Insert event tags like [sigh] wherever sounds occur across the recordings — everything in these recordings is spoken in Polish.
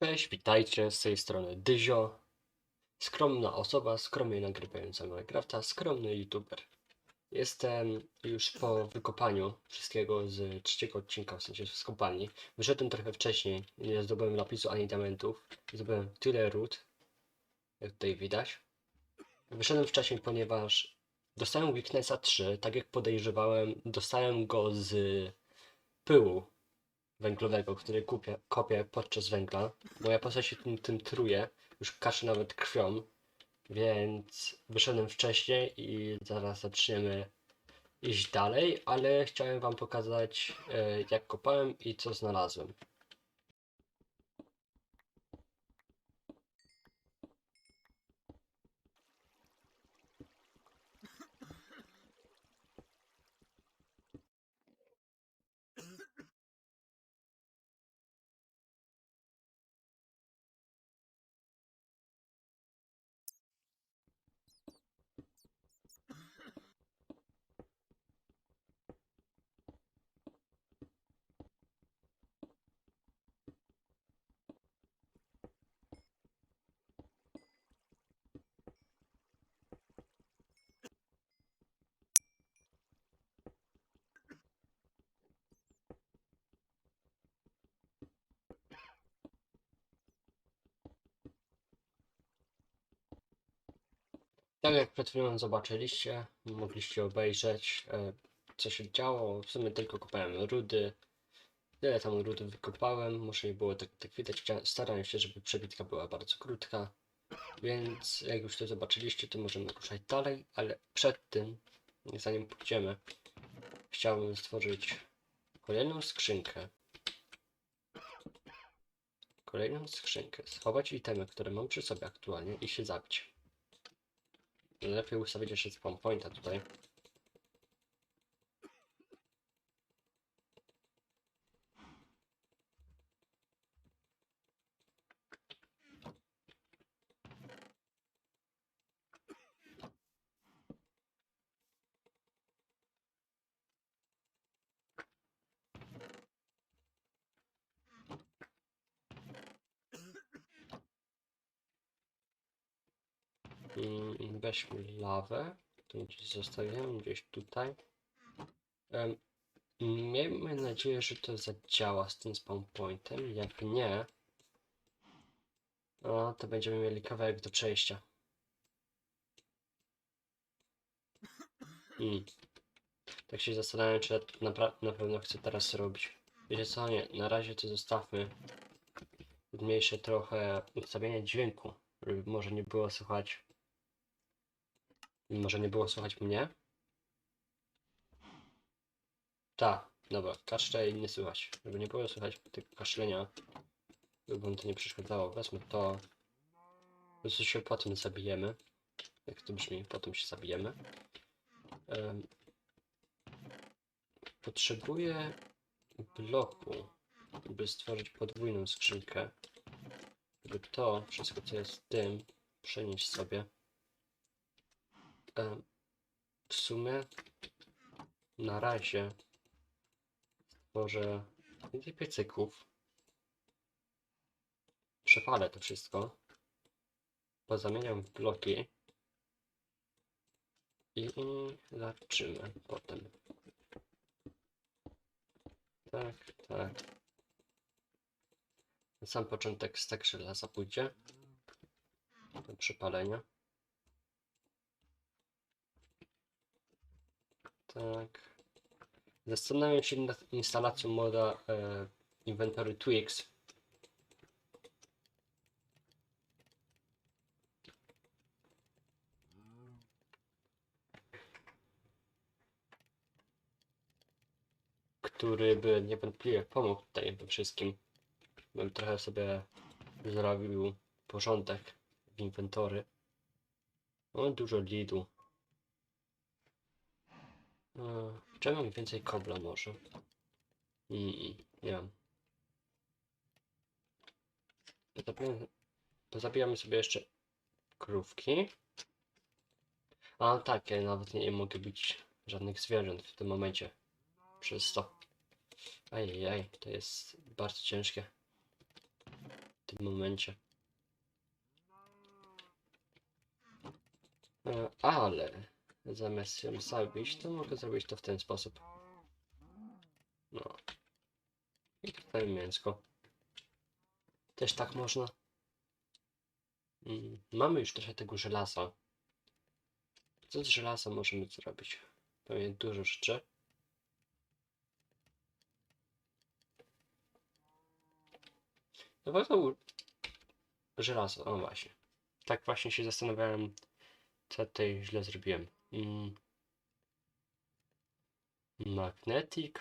Cześć, witajcie, z tej strony Dyzio. Skromna osoba, skromnie nagrywająca Minecrafta, skromny youtuber. Jestem już po wykopaniu wszystkiego z trzeciego odcinka, w sensie z kopalni. Wyszedłem trochę wcześniej, nie zdobyłem lapisu ani diamentów. Zdobyłem tyle ród, jak tutaj widać. Wyszedłem wcześniej, ponieważ dostałem Weaknessa 3, tak jak podejrzewałem, dostałem go z pyłu węglowego, który kupię, kopię podczas węgla. Moja postać się tym, tym truje, już kaszy nawet krwią, więc wyszedłem wcześniej i zaraz zaczniemy iść dalej, ale chciałem wam pokazać e, jak kopałem i co znalazłem. Tak jak przed chwilą zobaczyliście, mogliście obejrzeć e, co się działo. W sumie tylko kopałem rudy. Tyle tam rudy wykopałem, może nie było tak, tak widać. Starałem się, żeby przebitka była bardzo krótka. Więc jak już to zobaczyliście, to możemy ruszać dalej, ale przed tym, zanim pójdziemy, chciałbym stworzyć kolejną skrzynkę. Kolejną skrzynkę. Schować itemy, które mam przy sobie aktualnie i się zabić. Lepiej ustawić jeszcze spawn pointa tutaj. Mm, Weźmy lawę. To gdzieś zostawiamy, gdzieś tutaj. Miejmy nadzieję, że to zadziała z tym spawn pointem. Jak nie, no, to będziemy mieli kawałek do przejścia. Mm. Tak się zastanawiam, czy ja na pewno chcę teraz robić. Wiecie co, nie, na razie to zostawmy. Zmniejszę trochę ustawienie dźwięku, żeby może nie było słychać może nie było słychać mnie? Tak, dobra, kaszle i nie słychać. Żeby nie było słychać tego kaszlenia, żeby wam to nie przeszkadzało. Wezmę to. Po prostu się potem zabijemy. Jak to brzmi, potem się zabijemy. Em, potrzebuję bloku, by stworzyć podwójną skrzynkę. Żeby to, wszystko co jest w tym, przenieść sobie. Em, w sumie na razie stworzę więcej piecyków. Przepalę to wszystko. Pozamieniam w bloki. I zobaczymy potem. Tak, tak. Na sam początek stek żelaza pójdzie. Do przepalenia. Tak. Zastanawiam się nad instalacją moda e, Inventory Twix. Który by niewątpliwie pomógł tutaj we wszystkim. Bym trochę sobie zrobił porządek w inwentory. O, dużo lidu. E, Czy mam więcej kobla może? Mm, nie mam. Pozabijamy sobie jeszcze krówki. A tak, ja nawet nie mogę bić żadnych zwierząt w tym momencie. Przez to. Ajajaj, to jest bardzo ciężkie. tym momencie. E, Ale zamiast ją zabić, to mogę zrobić to w ten sposób. No. I tutaj mięsko. Też tak można. Mm, Mamy już trochę tego żelaza. Co z żelaza możemy zrobić? Pewnie dużo rzeczy. No bardzo żelazo, o właśnie. Tak właśnie się zastanawiałem, co tutaj źle zrobiłem. Mm. Magnetic.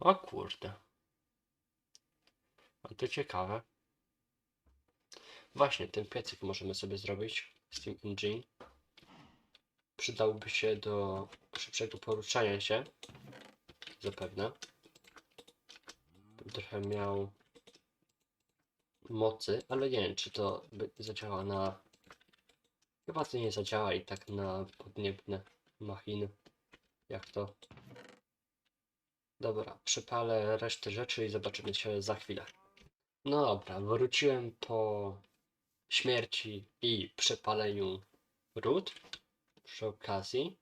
O kurde. A to ciekawe. Właśnie, ten piecyk możemy sobie zrobić z tym engine. Przydałby się do szybszego poruszania się. Zapewne. Trochę miał mocy, ale nie wiem, czy to zadziała na... Chyba to nie zadziała i tak na podniebne machiny. Jak to? Dobra, przypalę resztę rzeczy i zobaczymy się za chwilę. No dobra, wróciłem po śmierci i przepaleniu ród. Przy okazji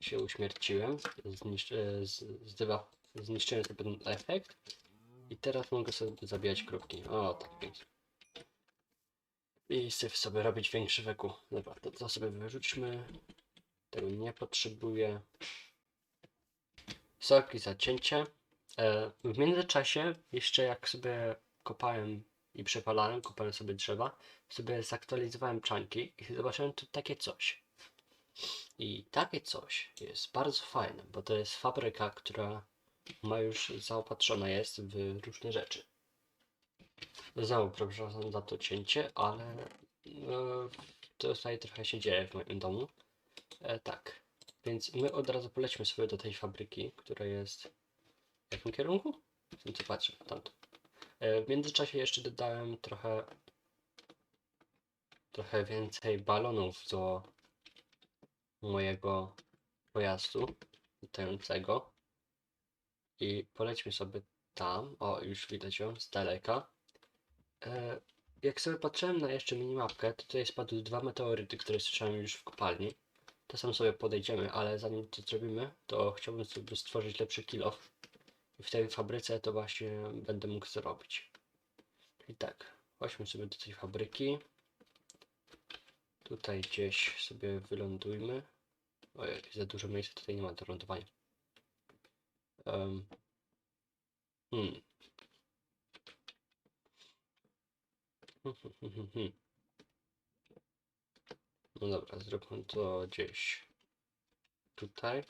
się uśmierciłem, zniszczy, z, zdywa, zniszczyłem sobie ten efekt i teraz mogę sobie zabijać krówki. O, tak więc. I syf sobie robić większy wekół. Dobra, to, to sobie wyrzućmy. Tego nie potrzebuję. Soki za cięcie. E, w międzyczasie, jeszcze jak sobie kopałem i przepalałem, kopałem sobie drzewa, sobie zaktualizowałem czanki i zobaczyłem tu takie coś. I takie coś jest bardzo fajne, bo to jest fabryka, która ma już zaopatrzona jest w różne rzeczy. Znowu przepraszam za to cięcie, ale no, tutaj trochę się dzieje w moim domu. E, tak, więc my od razu polećmy sobie do tej fabryki, która jest w jakim kierunku? W co patrzę, tamto. E, w międzyczasie jeszcze dodałem trochę trochę więcej balonów do mojego pojazdu latającego i polećmy sobie tam, o już widać ją z daleka. E, jak sobie patrzyłem na jeszcze minimapkę, to tutaj spadły dwa meteoryty, które słyszałem już w kopalni. To sam sobie podejdziemy, ale zanim to zrobimy, to chciałbym sobie stworzyć lepszy kill off. I w tej fabryce to właśnie będę mógł zrobić. I tak, chodźmy sobie do tej fabryki. Tutaj gdzieś sobie wylądujmy. Ojej, za dużo miejsca tutaj nie ma do lądowania. Um. Hmm. [laughs] No dobra, zróbmy to gdzieś tutaj.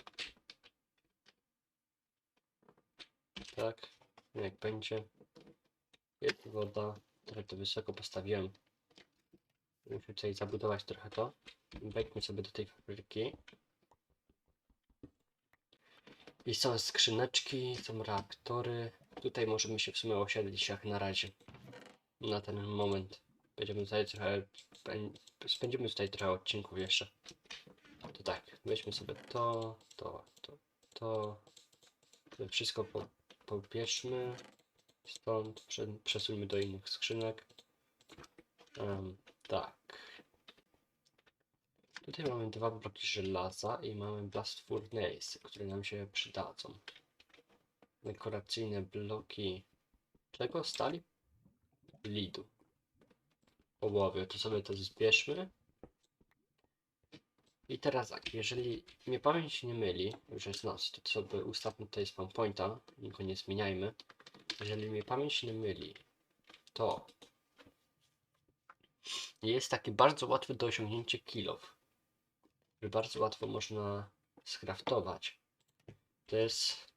Tak, jak będzie. Jest woda, trochę to wysoko postawiłem. Muszę tutaj zabudować trochę to. Wejdźmy sobie do tej fabryki. I są skrzyneczki, są reaktory. Tutaj możemy się w sumie osiedlić jak na razie. Na ten moment. Będziemy tutaj trochę. spę- Spędzimy tutaj trochę odcinków jeszcze. To tak, weźmy sobie to, to, to, to. Wszystko po, pobierzmy. Stąd prze, przesuńmy do innych skrzynek. Em, tak. Tutaj mamy dwa bloki żelaza i mamy blast furnace, które nam się przydadzą. Dekoracyjne bloki czego? Stali? Lidu. Połowy, to sobie to zbierzmy. I teraz tak, jeżeli mnie pamięć nie myli, już jest noc, to sobie ustawmy tutaj spawn pointa, go nie zmieniajmy. Jeżeli mnie pamięć nie myli, to jest taki bardzo łatwy do osiągnięcia kilof że bardzo łatwo można skraftować. To jest.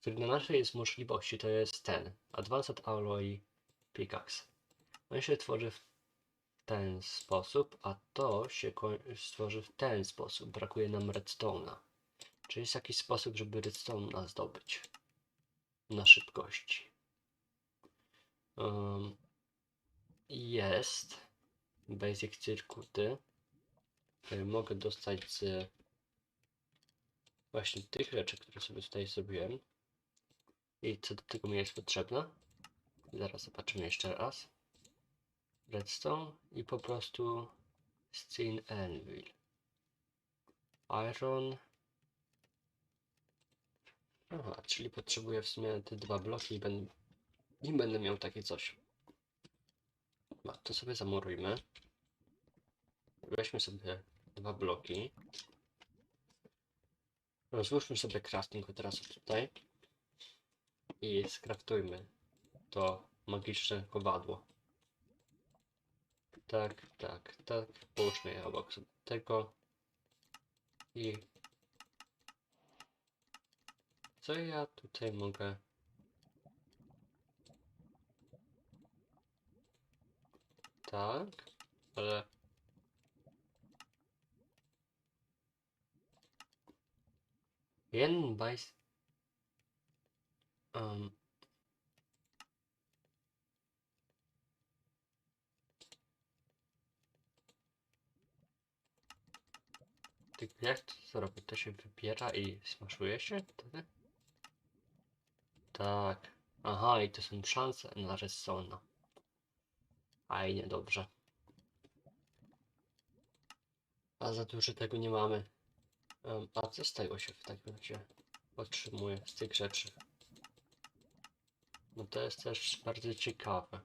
Który na naszej jest możliwości, to jest ten Advanced Alloy Pickaxe. On się tworzy w ten sposób, a to się stworzy w ten sposób. Brakuje nam redstone'a. Czy jest jakiś sposób, żeby redstone'a zdobyć na szybkości? Um, jest basic circuity mogę dostać z właśnie tych rzeczy, które sobie tutaj zrobiłem. I co do tego mi jest potrzebne. Zaraz zobaczymy jeszcze raz. Redstone i po prostu Steel Anvil. Iron. Aha, czyli potrzebuję w sumie te dwa bloki i będę, i będę miał takie coś. Dobra, to sobie zamurujmy. Weźmy sobie dwa bloki. Rozłóżmy sobie crafting od razu tutaj. I skraftujmy to magiczne kowadło. Tak, tak, tak. Połóżmy je obok tego. I co ja tutaj mogę? Tak, ale jeden bajs. Um, Ty jak to zrobię? To się wybiera i smaszuje się wtedy? Tak. Aha, i to są szanse na redstone'a. Aj, niedobrze. A za dużo tego nie mamy. A co z tego się w takim razie otrzymuje z tych rzeczy? No to jest też bardzo ciekawe.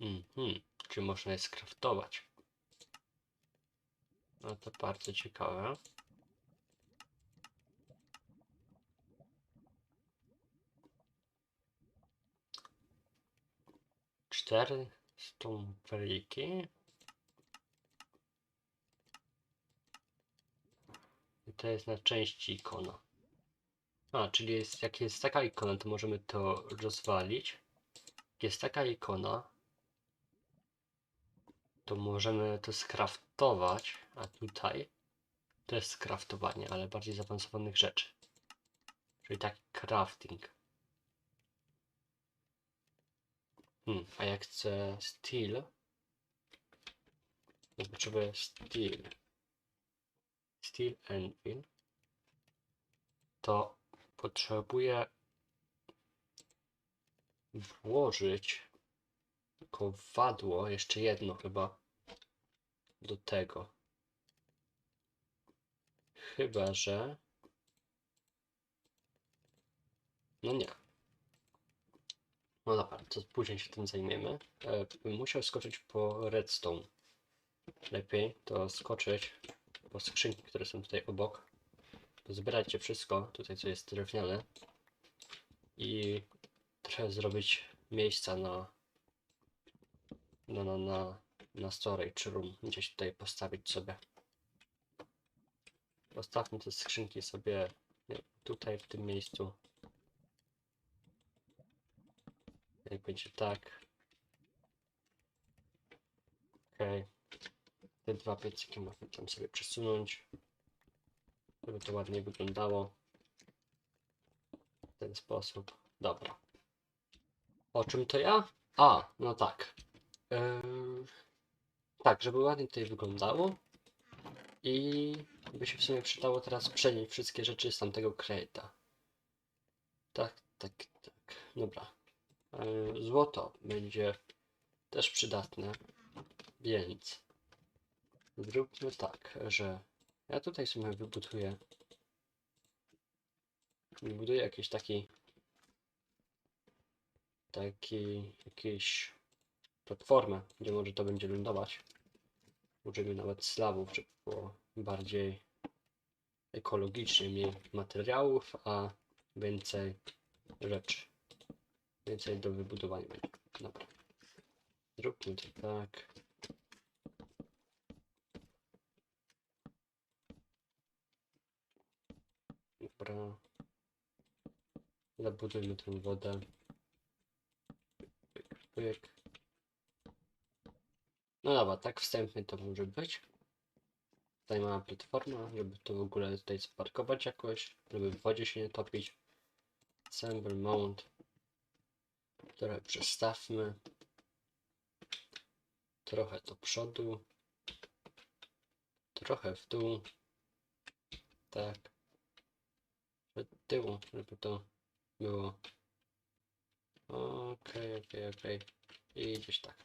Mhm, czy można je skraftować? No to bardzo ciekawe. Cztery stumperiki. I to jest na części ikona. A, czyli jest, jak jest taka ikona, to możemy to rozwalić. Jest taka ikona, to możemy to skraftować, a tutaj to jest skraftowanie, ale bardziej zaawansowanych rzeczy. Czyli taki crafting. Hmm, a jak chcę steel, to potrzebuję steel. Steel anvil. To potrzebuję włożyć kowadło, jeszcze jedno chyba, do tego. Chyba, że... No nie. No dobra, to później się tym zajmiemy. E, musiał skoczyć po redstone. Lepiej to skoczyć po skrzynki, które są tutaj obok. Zbierajcie wszystko, tutaj co jest drewniane. I trochę zrobić miejsca na na, na, na, na storage room gdzieś tutaj postawić sobie. Postawmy te skrzynki sobie tutaj w tym miejscu. Jak będzie tak. Okej. Te dwa piecyki można tam sobie przesunąć. Żeby to ładnie wyglądało. W ten sposób. Dobra. O czym to ja? A, no tak. Yy, tak, żeby ładnie tutaj wyglądało. I by się w sumie przydało teraz przenieść wszystkie rzeczy z tamtego create'a. Tak, tak, tak. Dobra. Yy, złoto będzie też przydatne, więc zróbmy tak, że ja tutaj sobie wybuduję wybuduję jakiś taki taki jakiś platformę, gdzie może to będzie lądować. Użyjmy nawet slawów, żeby było bardziej ekologicznie, mniej materiałów, a więcej rzeczy. Więcej do wybudowania. Dobra. Zróbmy to tak. Dobra. Zabudujmy tę wodę. Pyk, pyk. No dobra, tak wstępnie to może być. Tutaj mała platforma, żeby to w ogóle tutaj zaparkować jakoś, żeby w wodzie się nie topić. Assemble mount. Trochę przestawmy. Trochę do przodu. trochę w dół. Tak. Do tyłu, żeby to było. Okej, okej, okej. I gdzieś tak.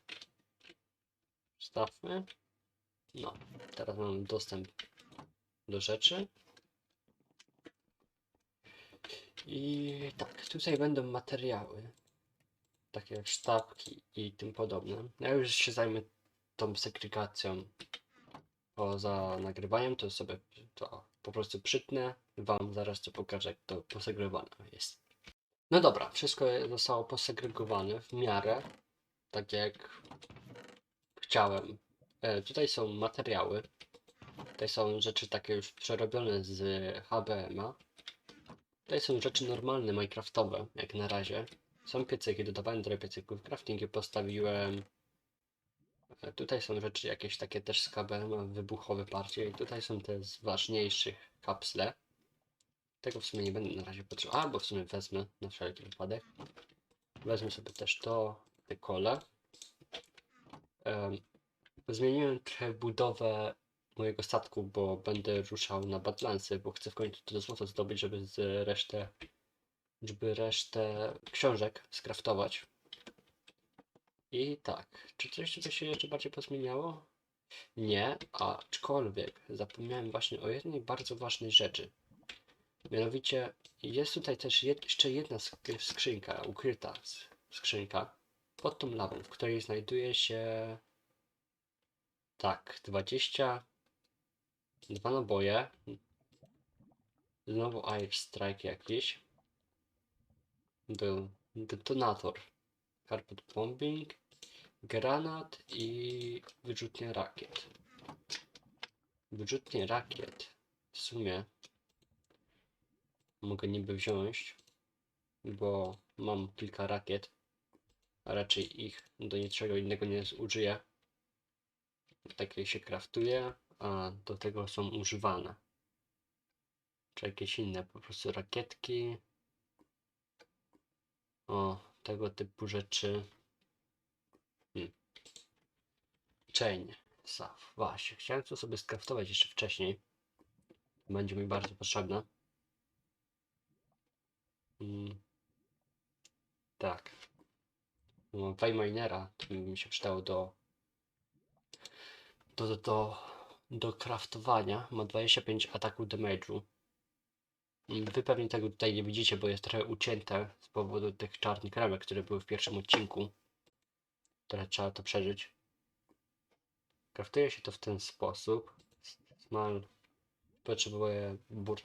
Stawmy. No, teraz mam dostęp do rzeczy. I tak, tutaj będą materiały, takie jak sztabki i tym podobne. Ja już się zajmę tą segregacją poza nagrywaniem, to sobie to po prostu przytnę. Wam zaraz to pokażę, jak to posegregowane jest. No dobra, wszystko zostało posegregowane w miarę, tak jak chciałem. E, tutaj są materiały. Tutaj są rzeczy takie już przerobione z HBM-a. Tutaj są rzeczy normalne, minecraftowe, jak na razie. Są piecyki, dodawałem trochę piecyków, craftingi postawiłem. Tutaj są rzeczy jakieś takie też z HBM-a, wybuchowe bardziej. Tutaj są te z ważniejszych kapsle. Tego w sumie nie będę na razie potrzebował, albo w sumie wezmę na wszelki wypadek. Wezmę sobie też to, te kole. Em, Zmieniłem trochę budowę mojego statku, bo będę ruszał na Badlandsy, bo chcę w końcu to złoto zdobyć, żeby z resztę, żeby resztę książek skraftować. I tak, czy coś tutaj się jeszcze bardziej pozmieniało? Nie, aczkolwiek zapomniałem właśnie o jednej bardzo ważnej rzeczy. Mianowicie jest tutaj też jed jeszcze jedna sk- skrzynka, ukryta skrzynka pod tą lawą, w której znajduje się tak, 20 dwa naboje. Znowu Air Strike jakiś. Był detonator. Carpet bombing. Granat i wyrzutnia rakiet. Wyrzutnie rakiet. W sumie mogę niby wziąć, bo mam kilka rakiet, a raczej ich do niczego innego nie zużyję. Takie się kraftuje, a do tego są używane. Czy jakieś inne po prostu rakietki. O, tego typu rzeczy. Hmm. Chain. Saf. Właśnie, chciałem to sobie skraftować jeszcze wcześniej. Będzie mi bardzo potrzebne. Mm. Tak. No, Wayminera to by mi się przydało do do, do, do, do craftowania. Ma 25 ataku damage'u. Wy pewnie tego tutaj nie widzicie, bo jest trochę ucięte z powodu tych czarnych remek, które były w pierwszym odcinku. Trochę trzeba to przeżyć. Kraftuje się to w ten sposób. Small potrzebuje burn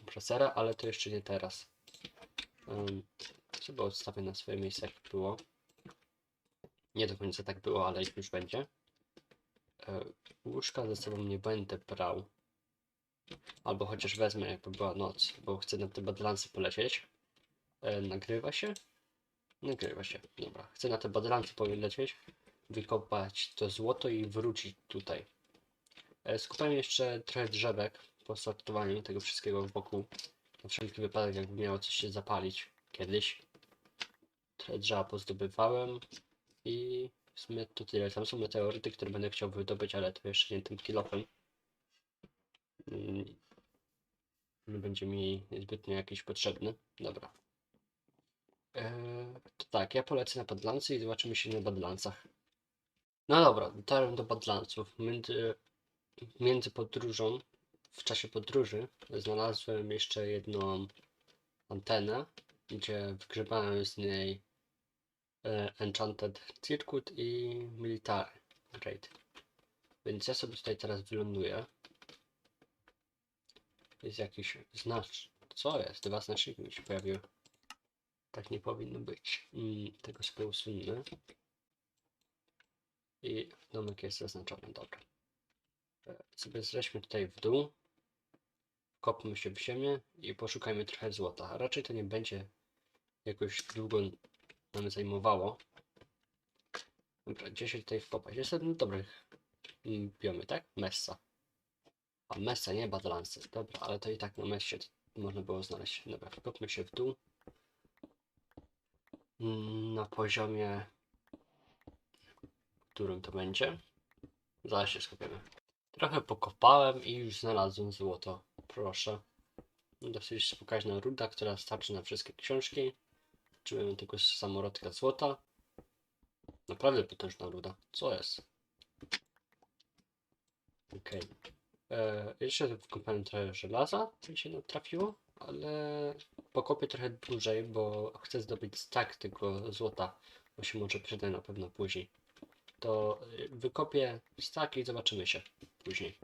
ale to jeszcze nie teraz. Um, odstawię na swoje miejsce jak było. Nie do końca tak było, ale już będzie. E, łóżka ze sobą nie będę brał. Albo chociaż wezmę, jakby była noc, bo chcę na te badlancy polecieć. E, nagrywa się? Nagrywa się, dobra. Chcę na te badlancy polecieć, wykopać to złoto i wrócić tutaj. E, skupiam jeszcze trochę drzewek po sortowaniu tego wszystkiego wokół. Na wszelki wypadek, jakby miało coś się zapalić kiedyś. Trochę drzewa pozdobywałem i w sumie to tyle. Tam są meteoryty, które będę chciał wydobyć, ale to jeszcze nie tym kilofem. Mm, Nie będzie mi zbytnio jakiś potrzebny. Dobra. Eee, to tak, ja polecę na Badlandsy i zobaczymy się na Badlandsach. No dobra, dotarłem do Badlandsów. Między, między podróżą, w czasie podróży, znalazłem jeszcze jedną antenę, gdzie wygrzebałem z niej e, Enchanted Circuit i Military Grade. Więc ja sobie tutaj teraz wyląduję. Jest jakiś znacz. Co jest? Dwa znaczniki mi się pojawiły. Tak nie powinno być. Mm, tego sobie usunę. I domek jest zaznaczony. Dobra. E, Sobie zleźmy tutaj w dół. Kopmy się w ziemię i poszukajmy trochę złota. Raczej to nie będzie jakoś długo nam zajmowało. Dobra, gdzie się tutaj wkopać? Jest jeden dobrych biomy, tak? Messa. A Messa, nie Badlandsy. Dobra, ale to i tak na Messie to można było znaleźć. Dobra, wkopmy się w dół. Mm, Na poziomie... którym to będzie? Zaraz się skupiamy. Trochę pokopałem i już znalazłem złoto. Proszę. Dosyć pokaźna ruda, która starczy na wszystkie książki. Czułem tylko samorodka złota. Naprawdę potężna ruda. Co jest? Okej. E, Jeszcze wykopałem trochę żelaza, mi się trafiło, ale pokopię trochę dłużej, bo chcę zdobyć stack tego złota, bo się może przyda na pewno później. To y, wykopię stack i zobaczymy się później.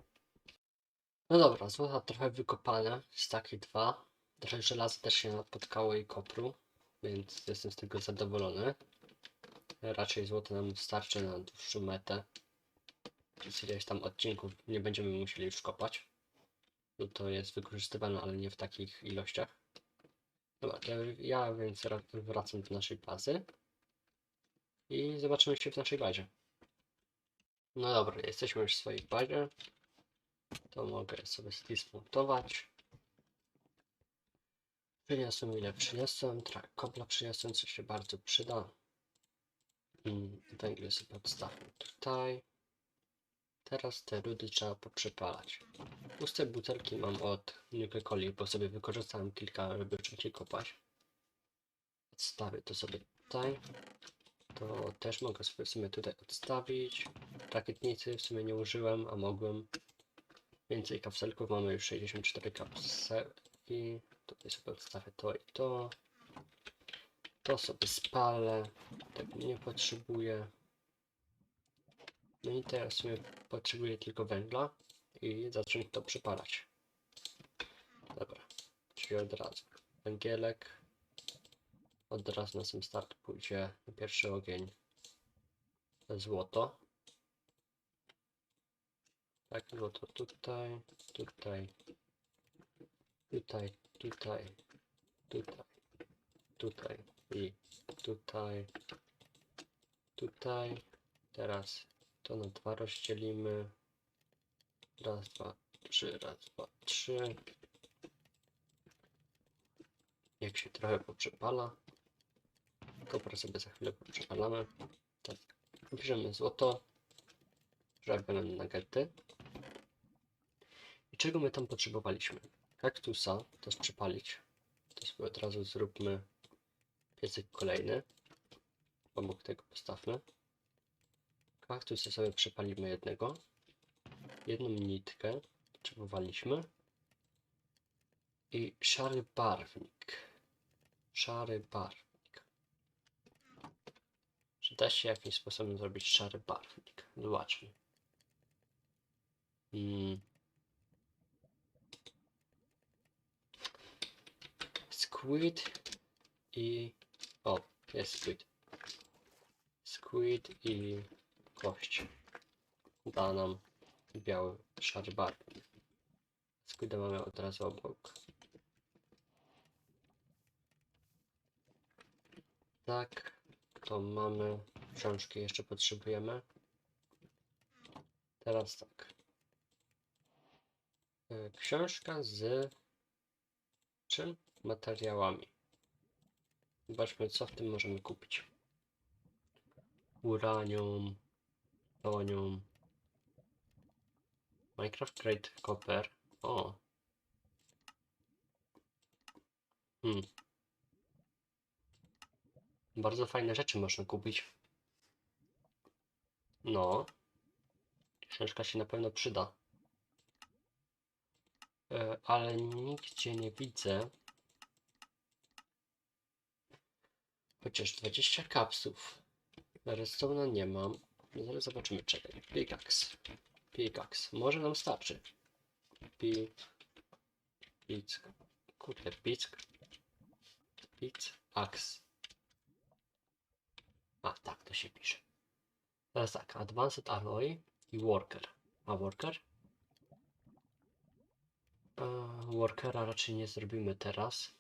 No dobra, złota trochę wykopane, staki dwa. Trochę żelaza też się napotkało i kopru, więc jestem z tego zadowolony. Raczej złoto nam starczy na dłuższą metę. Przez ileś tam odcinków nie będziemy musieli już kopać. No to jest wykorzystywane, ale nie w takich ilościach. Dobra, to ja więc ra- wracam do naszej bazy. I zobaczymy się w naszej bazie. No dobra, jesteśmy już w swojej bazie. To mogę sobie zdismontować. Przyniosłem ile przyniosłem. Trochę kobla przyniosłem, co się bardzo przyda. Mm, Węgiel sobie odstawię tutaj. Teraz te rudy trzeba poprzepalać. Puste butelki mam od Nuke bo sobie wykorzystałem kilka, żeby szybciej kopać. Odstawię to sobie tutaj. To też mogę sobie w sumie tutaj odstawić. Rakietnicy w sumie nie użyłem, a mogłem. Więcej kapselków, mamy już 64 kapselki. Tutaj sobie odstawię to i to. To sobie spalę. Tego nie potrzebuję. No i teraz sobie potrzebuję tylko węgla i zacząć to przypalać. Dobra, czyli od razu węgielek. Od razu na sam start pójdzie pierwszy ogień złoto. Tak, złoto tutaj, tutaj, tutaj, tutaj, tutaj, tutaj i tutaj, tutaj. Teraz to na dwa rozdzielimy. Raz, dwa, trzy, raz, dwa, trzy. Jak się trochę poprzepala. Kopra sobie za chwilę poprzepalamy. Tak. Bierzemy złoto. Żabione nagety. I czego my tam potrzebowaliśmy? Kaktusa, to jest przypalić. To sobie od razu zróbmy piecyk kolejny. Obok tego postawmy. Kaktusa sobie przypalimy jednego. Jedną nitkę potrzebowaliśmy. I szary barwnik. Szary barwnik. Czy da się jakimś sposobem zrobić szary barwnik? Zobaczmy. Mm. Squid i... O, jest squid. Squid i kość. Da nam biały, szary barwnik. Squida mamy od razu obok. Tak, to mamy książki jeszcze potrzebujemy. Teraz tak. E, Książka z czym? Materiałami. Zobaczmy, co w tym możemy kupić. Uranium, plutonium, Minecraft Crate Copper. O. Hmm. Bardzo fajne rzeczy można kupić. No. Książka się na pewno przyda. E, ale nigdzie nie widzę. Chociaż 20 kapsów. Redstone'a nie mam. No zobaczymy, czekaj. Pickaxe. Pickaxe. Może nam starczy. Pi... Pick. Kurde, pick. Pick. Axe. A, tak to się pisze. Teraz tak, Advanced Alloy i Worker. A Worker? E, workera raczej nie zrobimy teraz.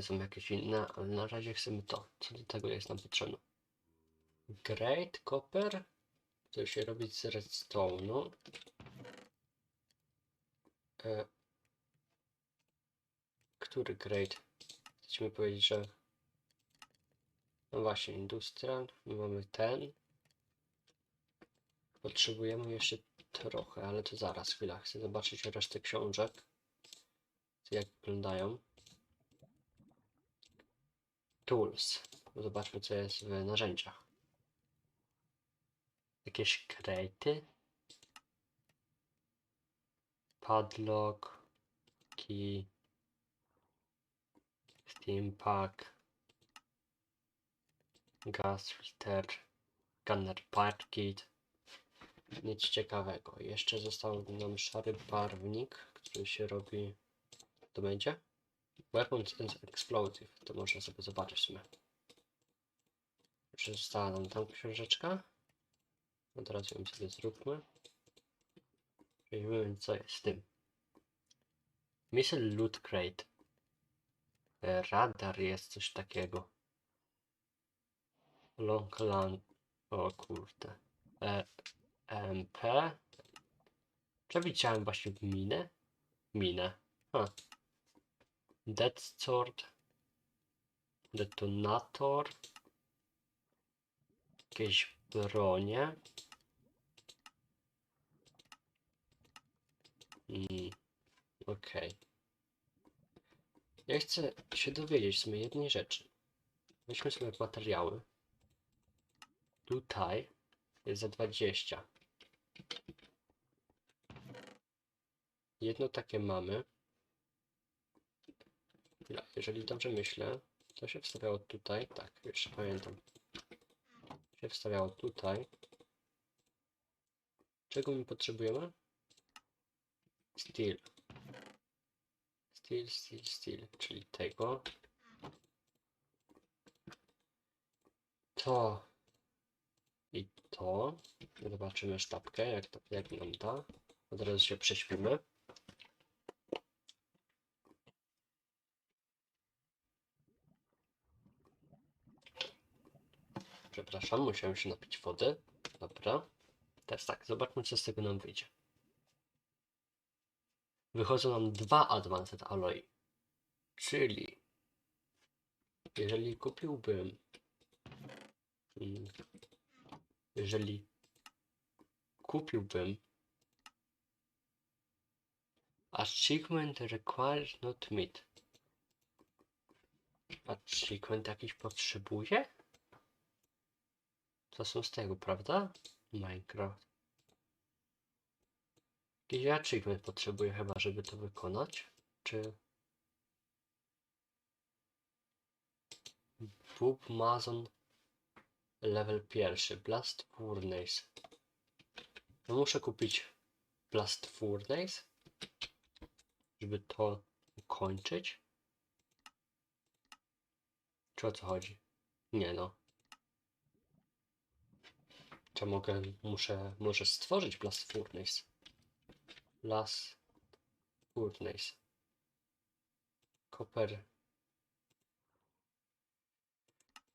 Są jakieś inne, ale na razie chcemy to. Co do tego jest nam potrzebne? Great Copper? To się robi z redstone'u. E, który grade? Chcemy powiedzieć, że no właśnie, industrial, my mamy ten. Potrzebujemy jeszcze trochę, ale to zaraz, chwila. Chcę zobaczyć resztę książek. Jak wyglądają. Tools. Zobaczmy, co jest w narzędziach. Jakieś krejty. Padlock. Key. Steam pack. Gas filter. Gunner part kit. Nic ciekawego. Jeszcze został nam szary barwnik, który się robi. To będzie? Weapons and Explosive. To można sobie zobaczyć. Jeszcze została nam tam książeczka. No teraz ją sobie zróbmy. Wiemy co jest z tym. Missile Loot Crate. Radar jest coś takiego. Long Land. O kurde. E, MP. Czy widziałem właśnie minę? Minę. Ha. Dead Sword. Detonator. Jakieś bronie. Mm, Okej. Ja chcę się dowiedzieć w sumie jednej rzeczy. Weźmy sobie materiały. Tutaj jest za 20. Jedno takie mamy. Jeżeli dobrze myślę, to się wstawiało tutaj. Tak, jeszcze pamiętam. Się wstawiało tutaj. Czego my potrzebujemy? Steel. Steel, steel, steel, czyli tego. To i to. Zobaczymy sztabkę, jak to jak nam da. Od razu się prześpimy. Przepraszam, musiałem się napić wody. Dobra. Teraz tak, zobaczmy co z tego nam wyjdzie. Wychodzą nam dwa Advanced Alloy. Czyli jeżeli kupiłbym jeżeli kupiłbym achievement requires not meet achievement jakiś potrzebuje? To są z tego, prawda? Minecraft. Jakiś achievement potrzebuję chyba, żeby to wykonać. Czy... Bób Mazon level pierwszy. Blast Furnace. No muszę kupić Blast Furnace, żeby to ukończyć. Czy o co chodzi? Nie no. Czy mogę, muszę, może stworzyć Blast Furnace? Blast Furnace. Koper.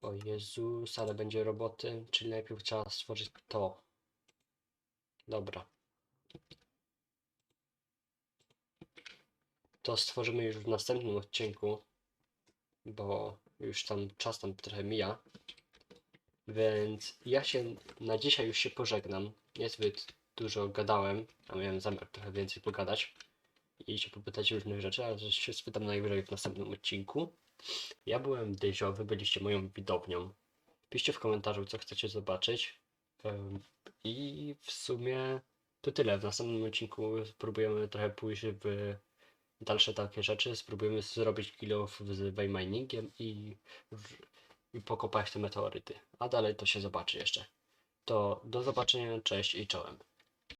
O Jezus, ale będzie roboty, czyli najpierw trzeba stworzyć to. Dobra. To stworzymy już w następnym odcinku, bo już tam czas tam trochę mija. Więc ja się na dzisiaj już się pożegnam. Niezbyt dużo gadałem, a miałem zamiar trochę więcej pogadać i się popytać różnych rzeczy, ale się spytam najwyżej w następnym odcinku. Ja byłem Dyzio, wy byliście moją widownią. Piszcie w komentarzu, co chcecie zobaczyć. I w sumie to tyle. W następnym odcinku spróbujemy trochę pójść w dalsze takie rzeczy. Spróbujemy zrobić kilo z wayminingiem i, i pokopać te meteoryty. A dalej to się zobaczy jeszcze. To do zobaczenia, cześć i czołem.